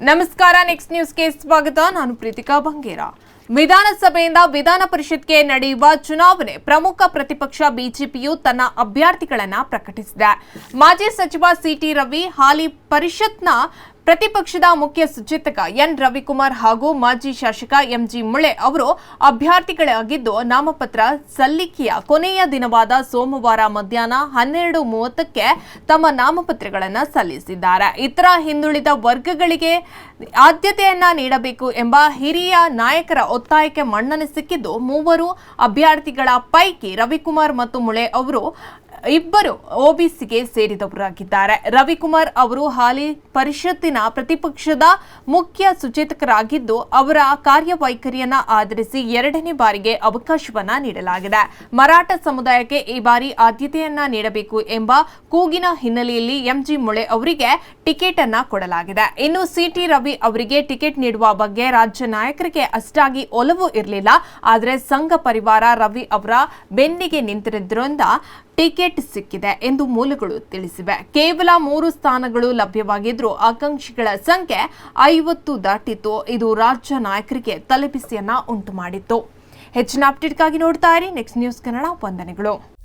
ನಮಸ್ಕಾರ ನೆಕ್ಸ್ಟ್ ನ್ಯೂಸ್ಗೆ ಸ್ವಾಗತ. ನಾನು ಪ್ರೀತಿಕಾ ಬಂಗೇರ. ವಿಧಾನಸಭೆಯಿಂದ ವಿಧಾನ ಪರಿಷತ್ಗೆ ನಡೆಯುವ ಚುನಾವಣೆ ಪ್ರಮುಖ ಪ್ರತಿಪಕ್ಷ ಬಿಜೆಪಿಯು ತನ್ನ ಅಭ್ಯರ್ಥಿಗಳನ್ನ ಪ್ರಕಟಿಸಿದೆ. ಮಾಜಿ ಸಚಿವ ಸಿಟಿ ರವಿ ಹಾಲಿ ಪರಿಷತ್ನ ಪ್ರತಿಪಕ್ಷದ ಮುಖ್ಯ ಸಚೇತಕ ಎನ್ ರವಿಕುಮಾರ್ ಹಾಗೂ ಮಾಜಿ ಶಾಸಕ ಎಂಜಿ ಮುಳೆ ಅವರು ಅಭ್ಯರ್ಥಿಗಳಾಗಿದ್ದು ನಾಮಪತ್ರ ಸಲ್ಲಿಕೆಯ ಕೊನೆಯ ದಿನವಾದ ಸೋಮವಾರ ಮಧ್ಯಾಹ್ನ ಹನ್ನೆರಡು ಮೂವತ್ತಕ್ಕೆ ತಮ್ಮ ನಾಮಪತ್ರಗಳನ್ನು ಸಲ್ಲಿಸಿದ್ದಾರೆ. ಇತರ ಹಿಂದುಳಿದ ವರ್ಗಗಳಿಗೆ ಆದ್ಯತೆಯನ್ನ ನೀಡಬೇಕು ಎಂಬ ಹಿರಿಯ ನಾಯಕರ ಒತ್ತಾಯಕ್ಕೆ ಮನ್ನಣೆ ಸಿಕ್ಕಿದ್ದು ಮೂವರು ಅಭ್ಯರ್ಥಿಗಳ ಪೈಕಿ ರವಿಕುಮಾರ್ ಮತ್ತು ಮುಳೆ ಅವರು ಇಬ್ಬರು ಒಬಿಸಿಗೆ ಸೇರಿದವರಾಗಿದ್ದಾರೆ. ರವಿಕುಮಾರ್ ಅವರು ಹಾಲಿ ಪರಿಷತ್ತಿನ ಪ್ರತಿಪಕ್ಷದ ಮುಖ್ಯ ಸುಚೇತಕರಾಗಿದ್ದು, ಅವರ ಕಾರ್ಯವೈಖರಿಯನ್ನ ಆಧರಿಸಿ ಎರಡನೇ ಬಾರಿಗೆ ಅವಕಾಶವನ್ನ ನೀಡಲಾಗಿದೆ. ಮರಾಠ ಸಮುದಾಯಕ್ಕೆ ಈ ಬಾರಿ ಆದ್ಯತೆಯನ್ನ ನೀಡಬೇಕು ಎಂಬ ಕೂಗಿನ ಹಿನ್ನೆಲೆಯಲ್ಲಿ ಎಂಜಿ ಮುಳೆ ಅವರಿಗೆ ಟಿಕೆಟ್ ಅನ್ನ ಕೊಡಲಾಗಿದೆ. ಇನ್ನು ಸಿಟಿ ರವಿ ಅವರಿಗೆ ಟಿಕೆಟ್ ನೀಡುವ ಬಗ್ಗೆ ರಾಜ್ಯ ನಾಯಕರಿಗೆ ಅಷ್ಟಾಗಿ ಒಲವು ಇರಲಿಲ್ಲ. ಆದರೆ ಸಂಘ ಪರಿವಾರ ರವಿ ಅವರ ಬೆನ್ನಿಗೆ ನಿಂತಿರುವುದರಿಂದ ಟಿಕೆಟ್ ಸಿಕ್ಕಿದೆ ಎಂದು ಮೂಲಗಳು ತಿಳಿಸಿವೆ. ಕೇವಲ ಮೂರು ಸ್ಥಾನಗಳು ಲಭ್ಯವಾಗಿದ್ರೂ ಆಕಾಂಕ್ಷಿಗಳ ಸಂಖ್ಯೆ ಐವತ್ತು ದಾಟಿತ್ತು. ಇದು ರಾಜ್ಯ ನಾಯಕರಿಗೆ ತಲೆಬಿಸಿಯನ್ನ ಉಂಟು ಮಾಡಿತ್ತು ಹೆಚ್ಚಿನ ಅಪ್ಡೇಟ್ಗಾಗಿ ನೋಡ್ತಾ ಇರಿ. ನೆಕ್ಸ್ಟ್ ನ್ಯೂಸ್ ಕನ್ನಡ ವಂದನೆಗಳು.